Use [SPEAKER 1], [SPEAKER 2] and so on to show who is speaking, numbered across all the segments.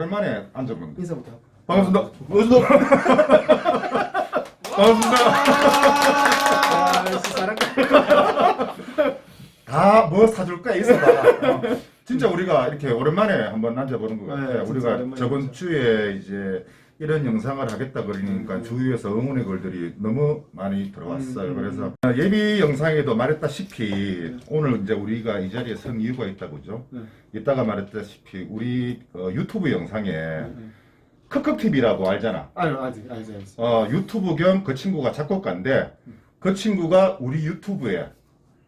[SPEAKER 1] 오랜만에 앉아본 거.
[SPEAKER 2] 인사부터.
[SPEAKER 1] 반갑습니다. 반갑습니다. 반갑습니다.
[SPEAKER 2] 아, 역시 사랑가.
[SPEAKER 1] 다뭐 사줄까 있어봐. 어. 진짜 우리가 이렇게 오랜만에 한번 앉아보는 것 같아요.
[SPEAKER 2] 네,
[SPEAKER 1] 우리가. 저번 주에 이제 이런 영상을 하겠다 그러니까
[SPEAKER 2] 음.
[SPEAKER 1] 주위에서 응원의 글들이 너무 많이 들어왔어요.
[SPEAKER 2] 음, 음,
[SPEAKER 1] 그래서 예비 영상에도 말했다시피 오늘 이제 우리가 이 자리에 선 이유가 있다고 그죠?
[SPEAKER 2] 네.
[SPEAKER 1] 이따가 말했다시피 우리 어, 유튜브 영상에
[SPEAKER 2] 네.
[SPEAKER 1] 크크TV라고 알잖아.
[SPEAKER 2] 아니 아직 알지 알지.
[SPEAKER 1] 어, 유튜브 겸 그 친구가 작곡가인데 그 친구가 우리 유튜브에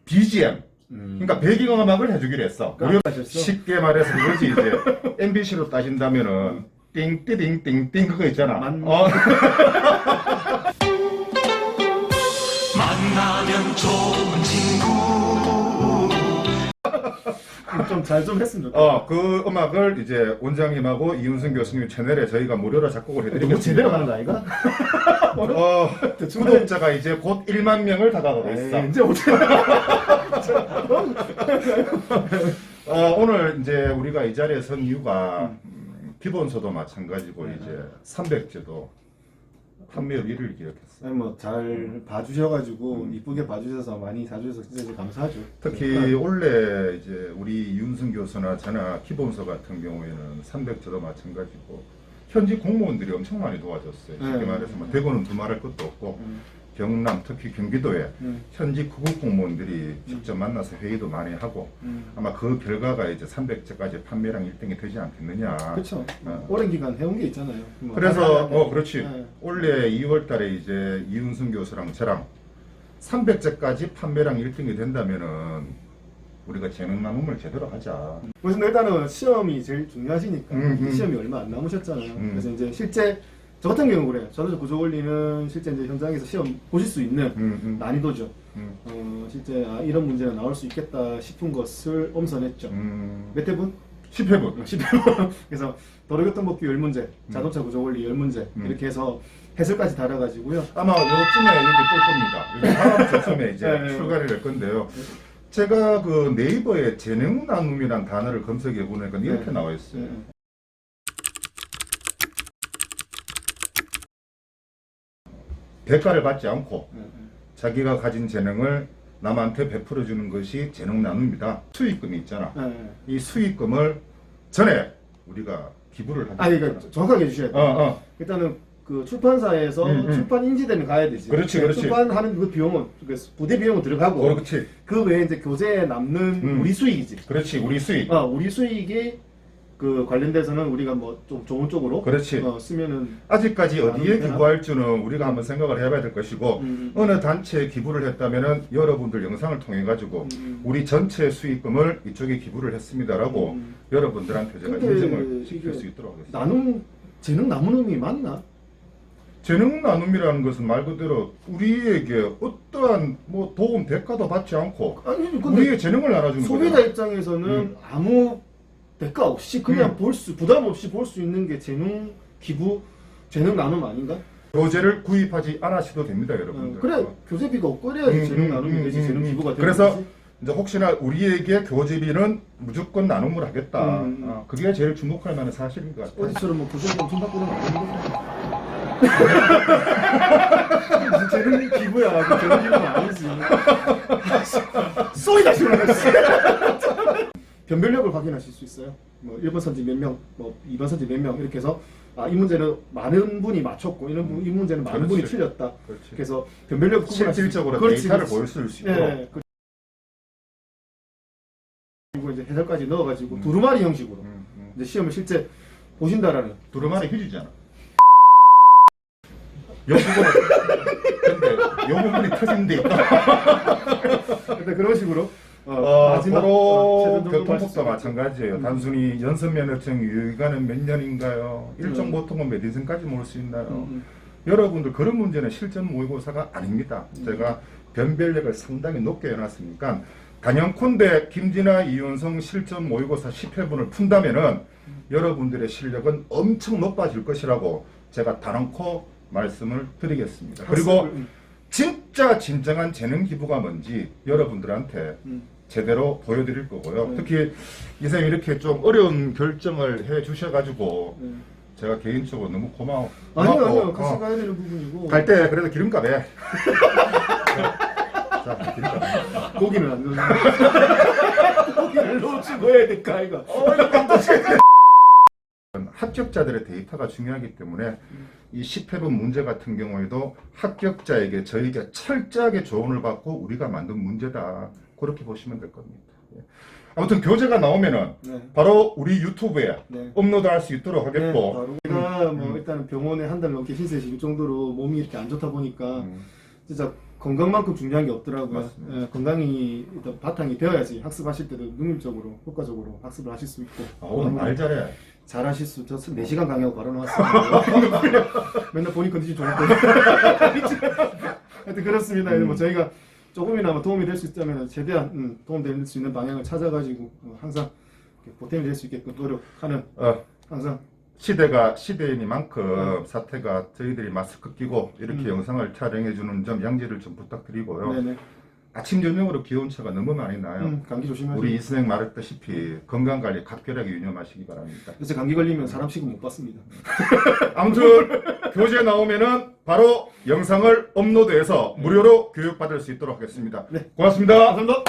[SPEAKER 1] BGM
[SPEAKER 2] 음.
[SPEAKER 1] 그러니까 배경음악을 해주기로 했어. 우리
[SPEAKER 2] 하셨어?
[SPEAKER 1] 쉽게 말해서 그거지 이제 MBC로 따진다면은 띵띠딩띵띵 그거 있잖아.
[SPEAKER 2] 만-
[SPEAKER 1] 어,
[SPEAKER 3] 만나면 좋은 친구
[SPEAKER 2] 좀 잘 좀 했으면 좋겠다.
[SPEAKER 1] 어, 그 음악을 이제 원장님하고 이윤승 교수님 채널에 저희가 무료로 작곡을
[SPEAKER 2] 뭐
[SPEAKER 1] 해드리겠습니다.
[SPEAKER 2] 제대로 가는 거 아이가?
[SPEAKER 1] 어,
[SPEAKER 2] 대충
[SPEAKER 1] 구독자가 이제 곧 1만 명을 다가가고 있어.
[SPEAKER 2] 에이, 이제 어떻게?
[SPEAKER 1] 어, 오늘 이제 우리가 이 자리에 선 이유가 음, 기본서도 마찬가지고
[SPEAKER 2] 네.
[SPEAKER 1] 이제 300제도 판매율 1위를 기록했어요.
[SPEAKER 2] 아니 뭐잘 봐주셔가지고 이쁘게 봐주셔서 많이 사주셔서 진짜 감사하죠.
[SPEAKER 1] 특히 원래 이제 우리 윤승 교수나 저나 기본서 같은 경우에는 300제도 마찬가지고 현지 공무원들이 엄청 많이 도와줬어요. 쉽게
[SPEAKER 2] 네.
[SPEAKER 1] 말해서 뭐 대구는 두 말할 것도 없고
[SPEAKER 2] 음,
[SPEAKER 1] 경남 특히 경기도에
[SPEAKER 2] 음,
[SPEAKER 1] 현지 구급 공무원들이 직접 만나서 회의도 많이 하고
[SPEAKER 2] 음.
[SPEAKER 1] 아마 그 결과가 이제 300제까지 판매량 1등이 되지 않겠느냐.
[SPEAKER 2] 그렇죠.
[SPEAKER 1] 어.
[SPEAKER 2] 오랜 기간 해온 게 있잖아요. 뭐
[SPEAKER 1] 그래서
[SPEAKER 2] 한-
[SPEAKER 1] 어 그렇지
[SPEAKER 2] 네.
[SPEAKER 1] 올해 2월달에 이제 이윤승 교수랑 저랑 300제까지 판매량 1등이 된다면은 우리가 재능 나눔을 제대로 하자.
[SPEAKER 2] 그래서 일단은 시험이 제일 중요하시니까
[SPEAKER 1] 음, 음.
[SPEAKER 2] 시험이 얼마 안 남으셨잖아요.
[SPEAKER 1] 음.
[SPEAKER 2] 그래서 이제 실제 저 같은 경우 그래요. 저도 구조 원리는 실제 이제 현장에서 시험 보실 수 있는
[SPEAKER 1] 음, 음,
[SPEAKER 2] 난이도죠.
[SPEAKER 1] 음,
[SPEAKER 2] 어, 실제 아, 이런 문제가 나올 수 있겠다 싶은 것을 엄선했죠.
[SPEAKER 1] 음.
[SPEAKER 2] 몇 회분?
[SPEAKER 1] 10회분.
[SPEAKER 2] 10회분. 그래서 도로교통법규 10문제, 자동차 구조 원리 10문제
[SPEAKER 1] 음.
[SPEAKER 2] 이렇게 해서 해설까지 달아가지고요.
[SPEAKER 1] 아마 요쯤에 여기 뜰 겁니다. 다음 주쯤에 이제
[SPEAKER 2] 네, 네.
[SPEAKER 1] 출간이 될 건데요. 제가 그 네이버에 재능 나눔이란 단어를 검색해 보니까 이렇게
[SPEAKER 2] 네.
[SPEAKER 1] 나와 있어요.
[SPEAKER 2] 네.
[SPEAKER 1] 대가를 받지 않고
[SPEAKER 2] 네,
[SPEAKER 1] 자기가 가진 재능을 남한테 베풀어 주는 것이 재능 나눔이다. 수익금이 있잖아.
[SPEAKER 2] 네. 네.
[SPEAKER 1] 이 수익금을 전에 우리가 기부를 하자.
[SPEAKER 2] 아니, 그러니까 정확하게 해주셔야 돼요.
[SPEAKER 1] 어, 어.
[SPEAKER 2] 일단은 그 출판사에서
[SPEAKER 1] 음, 음.
[SPEAKER 2] 출판 인지대는 가야 되지.
[SPEAKER 1] 그렇지, 그렇지.
[SPEAKER 2] 출판하는 그 비용은 그 부대 비용은 들어가고
[SPEAKER 1] 그렇지.
[SPEAKER 2] 그 외에 이제 교재에 남는
[SPEAKER 1] 음.
[SPEAKER 2] 우리 수익이지.
[SPEAKER 1] 그렇지. 우리 수익.
[SPEAKER 2] 어, 우리 수익이 그 관련돼서는 우리가 뭐 좀 좋은 쪽으로
[SPEAKER 1] 그렇지.
[SPEAKER 2] 어, 쓰면은
[SPEAKER 1] 아직까지 어디에 기부할지는 우리가 한번 생각을 해봐야 될 것이고
[SPEAKER 2] 음.
[SPEAKER 1] 어느 단체에 기부를 했다면은 여러분들 영상을 통해 가지고
[SPEAKER 2] 음.
[SPEAKER 1] 우리 전체 수익금을 이쪽에 기부를 했습니다라고
[SPEAKER 2] 음.
[SPEAKER 1] 여러분들한테 제가
[SPEAKER 2] 근데
[SPEAKER 1] 인증을 시킬
[SPEAKER 2] 이게
[SPEAKER 1] 수 있도록 하겠습니다.
[SPEAKER 2] 나눔 재능 게 맞나?
[SPEAKER 1] 재능 나눔이라는 것은 말 그대로 우리에게 어떠한 뭐 도움 대가도 받지 않고
[SPEAKER 2] 아니 근데
[SPEAKER 1] 우리의 재능을 나눠주는
[SPEAKER 2] 소비자
[SPEAKER 1] 거잖아.
[SPEAKER 2] 입장에서는
[SPEAKER 1] 음.
[SPEAKER 2] 아무 대가 없이 그냥
[SPEAKER 1] 음.
[SPEAKER 2] 볼수 부담 없이 볼 수 있는 게 재능 기부 재능 나눔 아닌가?
[SPEAKER 1] 교재를 구입하지 않으셔도 됩니다,
[SPEAKER 2] 어,
[SPEAKER 1] 여러분들.
[SPEAKER 2] 그래
[SPEAKER 1] 어.
[SPEAKER 2] 교재비가 없거래야지
[SPEAKER 1] 음,
[SPEAKER 2] 재능
[SPEAKER 1] 음,
[SPEAKER 2] 나눔이
[SPEAKER 1] 음,
[SPEAKER 2] 되지
[SPEAKER 1] 음,
[SPEAKER 2] 재능
[SPEAKER 1] 음.
[SPEAKER 2] 기부가 되는
[SPEAKER 1] 그래서
[SPEAKER 2] 거지.
[SPEAKER 1] 이제 혹시나 우리에게 교재비는 무조건 나눔을 하겠다.
[SPEAKER 2] 음, 음.
[SPEAKER 1] 아, 그게 제일 주목할 만한 사실인 것 같아요.
[SPEAKER 2] 어디처럼 뭐 교재비 엄청 받고는 안 되는 거야. 재능 기부야. 그 재능 기부는 아니지. 쏘이다 싶어. 변별력을 확인하실 수 있어요. 뭐 1번 선지 몇 명, 뭐 2번 선지 몇 명 이렇게 해서 아, 이 문제는 많은 분이 맞췄고 이런 분- 이 문제는 많은 분이
[SPEAKER 1] 그렇지.
[SPEAKER 2] 틀렸다.
[SPEAKER 1] 그렇지.
[SPEAKER 2] 그래서 변별력
[SPEAKER 1] 실질적으로
[SPEAKER 2] 있- 그렇지,
[SPEAKER 1] 데이터를
[SPEAKER 2] 그렇지.
[SPEAKER 1] 보여줄 수 있도록.
[SPEAKER 2] 예. 그- 그리고 이제 해설까지 넣어가지고
[SPEAKER 1] 음.
[SPEAKER 2] 두루마리 형식으로
[SPEAKER 1] 음, 음.
[SPEAKER 2] 이제 시험을 실제 보신다라는
[SPEAKER 1] 두루마리 휴지잖아. 요 부분은 근데 요 부분이 터진 데 있다.
[SPEAKER 2] 그런 식으로 어,
[SPEAKER 1] 어,
[SPEAKER 2] 마지막
[SPEAKER 1] 도로
[SPEAKER 2] 어,
[SPEAKER 1] 교통법도 마찬가지예요.
[SPEAKER 2] 음.
[SPEAKER 1] 단순히 연습 면허증 유효기간은 몇 년인가요? 일정
[SPEAKER 2] 음.
[SPEAKER 1] 보통은 몇 인승까지 모을 수 있나요?
[SPEAKER 2] 음,
[SPEAKER 1] 여러분들 그런 문제는 실전 모의고사가 아닙니다.
[SPEAKER 2] 음.
[SPEAKER 1] 제가 변별력을 상당히 높게 해놨으니까 단연컨대 김진아 이윤성 실전 모의고사 10회분을 푼다면은 여러분들의 실력은 엄청 높아질 것이라고 제가 단언코 말씀을 드리겠습니다. 그리고
[SPEAKER 2] 음,
[SPEAKER 1] 진짜 진정한 재능 기부가 뭔지 여러분들한테
[SPEAKER 2] 음.
[SPEAKER 1] 제대로 보여드릴 거고요.
[SPEAKER 2] 네.
[SPEAKER 1] 특히 이쌤 이렇게 좀 어려운 결정을 해 주셔가지고
[SPEAKER 2] 네.
[SPEAKER 1] 제가 개인적으로 너무 고마워.
[SPEAKER 2] 아니요 아니요 같이
[SPEAKER 1] 어,
[SPEAKER 2] 가야 되는 부분이고
[SPEAKER 1] 갈 때 그래도 기름값 해. 자, 기름값.
[SPEAKER 2] 고기는 안 넣는 고기를 넣어주고 해야 될까 아이가
[SPEAKER 1] 합격자들의 데이터가 중요하기 때문에 이 10회분 문제 같은 경우에도 합격자에게 저희가 철저하게 조언을 받고 우리가 만든 문제다. 그렇게 보시면 될 겁니다. 예. 아무튼 교재가 나오면은
[SPEAKER 2] 네.
[SPEAKER 1] 바로 우리 유튜브에
[SPEAKER 2] 네.
[SPEAKER 1] 업로드할 수 있도록
[SPEAKER 2] 네,
[SPEAKER 1] 하겠고
[SPEAKER 2] 제가 뭐
[SPEAKER 1] 음.
[SPEAKER 2] 일단 병원에 한 달 넘게 질 정도로 몸이 이렇게 안 좋다 보니까
[SPEAKER 1] 음,
[SPEAKER 2] 진짜 건강만큼 중요한 게 없더라고요. 예, 건강이 일단 바탕이 되어야지 학습하실 때도 능률적으로 효과적으로 학습을 하실 수 있고
[SPEAKER 1] 아, 오늘 말 잘해.
[SPEAKER 2] 잘하실 수. 저 4시간 강의하고 바로 나왔어요. 맨날 본인 컨디션 때. 하여튼 그렇습니다.
[SPEAKER 1] 음.
[SPEAKER 2] 뭐 저희가 조금이나마 도움이 될 수 있다면 최대한 음, 도움될 수 있는 방향을 찾아가지고 어, 항상 이렇게 보탬이 될 수 있게끔 노력하는
[SPEAKER 1] 어,
[SPEAKER 2] 항상
[SPEAKER 1] 시대가 시대이니만큼 사태가 저희들이 마스크 끼고 이렇게
[SPEAKER 2] 음.
[SPEAKER 1] 영상을 촬영해 주는 점 양지를 좀 부탁드리고요.
[SPEAKER 2] 네네
[SPEAKER 1] 아침 저녁으로 기온차가 너무 많이 나요.
[SPEAKER 2] 음, 감기 조심하시고
[SPEAKER 1] 우리 이선생 말했다시피 건강 관리 각별하게 유념하시기 바랍니다.
[SPEAKER 2] 그래서 감기 걸리면 사람 취급 못 받습니다.
[SPEAKER 1] 아무튼 교재 나오면은 바로 영상을 업로드해서 무료로 교육받을 수 있도록 하겠습니다.
[SPEAKER 2] 네.
[SPEAKER 1] 고맙습니다.
[SPEAKER 2] 감사합니다.